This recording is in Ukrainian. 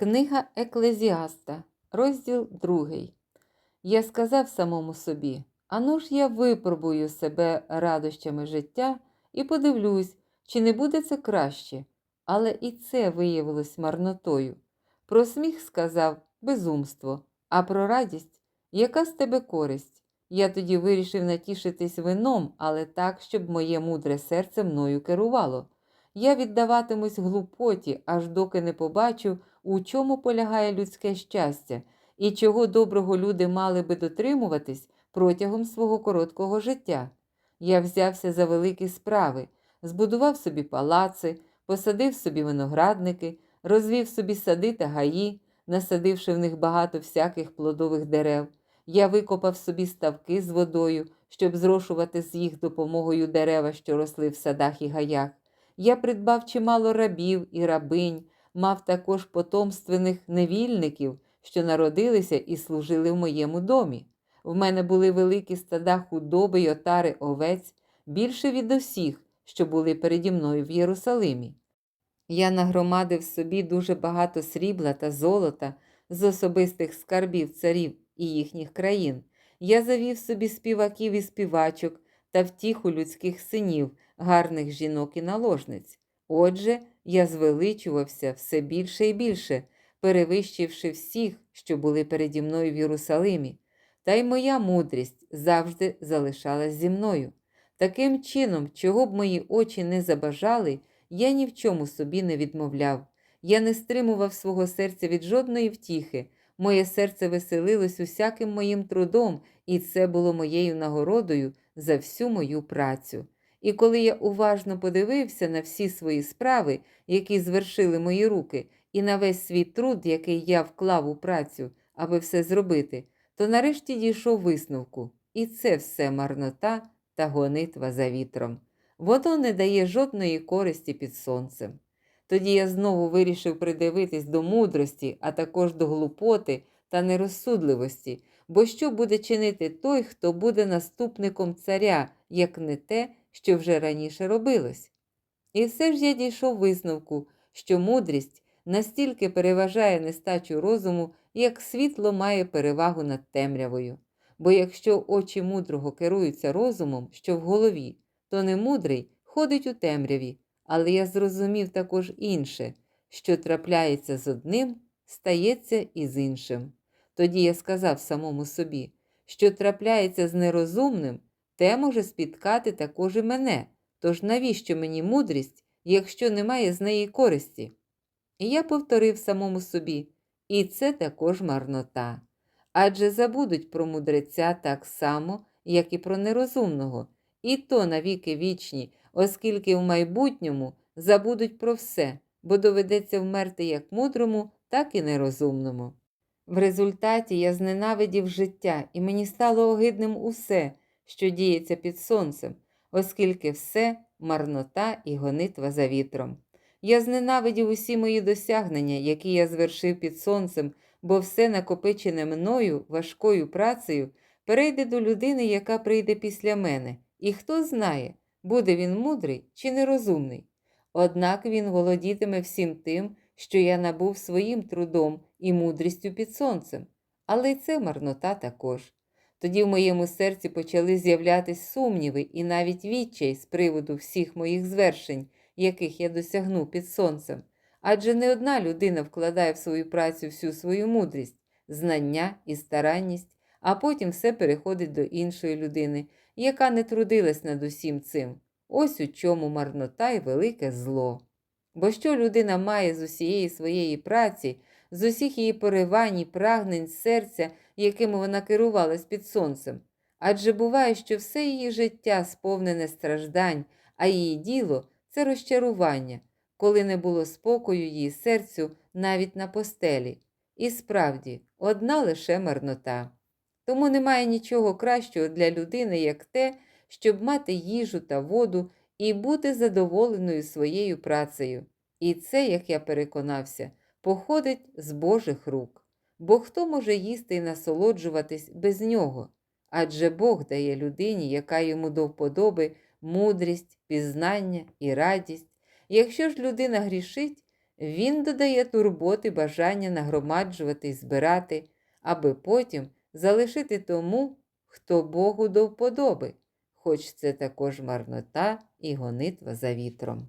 Книга Еклезіаста, розділ 2. Я сказав самому собі: ану ж я випробую себе радощами життя і подивлюсь, чи не буде це краще. Але і це виявилось марнотою. Про сміх сказав безумство, а про радість яка з тебе користь? Я тоді вирішив натішитись вином, але так, щоб моє мудре серце мною керувало. Я віддаватимусь глупоті, аж доки не побачу, у чому полягає людське щастя, і чого доброго люди мали би дотримуватись протягом свого короткого життя. Я взявся за великі справи, збудував собі палаци, посадив собі виноградники, розвів собі сади та гаї, насадивши в них багато всяких плодових дерев. Я викопав собі ставки з водою, щоб зрошувати з їх допомогою дерева, що росли в садах і гаях. Я придбав чимало рабів і рабинь, мав також потомственних невільників, що народилися і служили в моєму домі. В мене були великі стада худоби й отари овець, більше від усіх, що були переді мною в Єрусалимі. Я нагромадив собі дуже багато срібла та золота з особистих скарбів царів і їхніх країн. Я завів собі співаків і співачок та втіху людських синів, гарних жінок і наложниць. Отже, я звеличувався все більше і більше, перевищивши всіх, що були переді мною в Єрусалимі. Та й моя мудрість завжди залишалась зі мною. Таким чином, чого б мої очі не забажали, я ні в чому собі не відмовляв. Я не стримував свого серця від жодної втіхи. Моє серце веселилось усяким моїм трудом, і це було моєю нагородою за всю мою працю. І коли я уважно подивився на всі свої справи, які звершили мої руки, і на весь свій труд, який я вклав у працю, аби все зробити, то нарешті дійшов висновку. І це все марнота та гонитва за вітром. Воно не дає жодної користі під сонцем. Тоді я знову вирішив придивитись до мудрості, а також до глупоти та нерозсудливості, бо що буде чинити той, хто буде наступником царя, як не те, що вже раніше робилось. І все ж я дійшов висновку, що мудрість настільки переважає нестачу розуму, як світло має перевагу над темрявою. Бо якщо очі мудрого керуються розумом, що в голові, то немудрий ходить у темряві, але я зрозумів також інше, що трапляється з одним, стається і з іншим. Тоді я сказав самому собі, що трапляється з нерозумним, те може спіткати також і мене, тож навіщо мені мудрість, якщо немає з неї користі? І я повторив самому собі, і це також марнота. Адже забудуть про мудреця так само, як і про нерозумного, і то навіки вічні, оскільки в майбутньому забудуть про все, бо доведеться вмерти як мудрому, так і нерозумному. В результаті я зненавидів життя, і мені стало огидним усе, що діється під сонцем, оскільки все марнота і гонитва за вітром. Я зненавидів усі мої досягнення, які я звершив під сонцем, бо все накопичене мною важкою працею перейде до людини, яка прийде після мене, і хто знає, буде він мудрий чи нерозумний. Однак він володітиме всім тим, що я набув своїм трудом і мудрістю під сонцем, але й це марнота також. Тоді в моєму серці почали з'являтись сумніви і навіть відчай з приводу всіх моїх звершень, яких я досягнув під сонцем. Адже не одна людина вкладає в свою працю всю свою мудрість, знання і старанність, а потім все переходить до іншої людини, яка не трудилась над усім цим. Ось у чому марнота і велике зло. Бо що людина має з усієї своєї праці, з усіх її поривань і прагнень серця, якими вона керувалась під сонцем? Адже буває, що все її життя сповнене страждань, а її діло це розчарування, коли не було спокою її серцю навіть на постелі. І справді, одна лише марнота. Тому немає нічого кращого для людини, як те, щоб мати їжу та воду і бути задоволеною своєю працею. І це, як я переконався, походить з Божих рук бо хто може їсти і насолоджуватись без нього? Адже Бог дає людині, яка йому до вподоби, мудрість, пізнання і радість. Якщо ж людина грішить, він додає турботи бажання нагромаджувати і збирати, аби потім залишити тому, хто Богу до вподоби, хоч це також марнота і гонитва за вітром.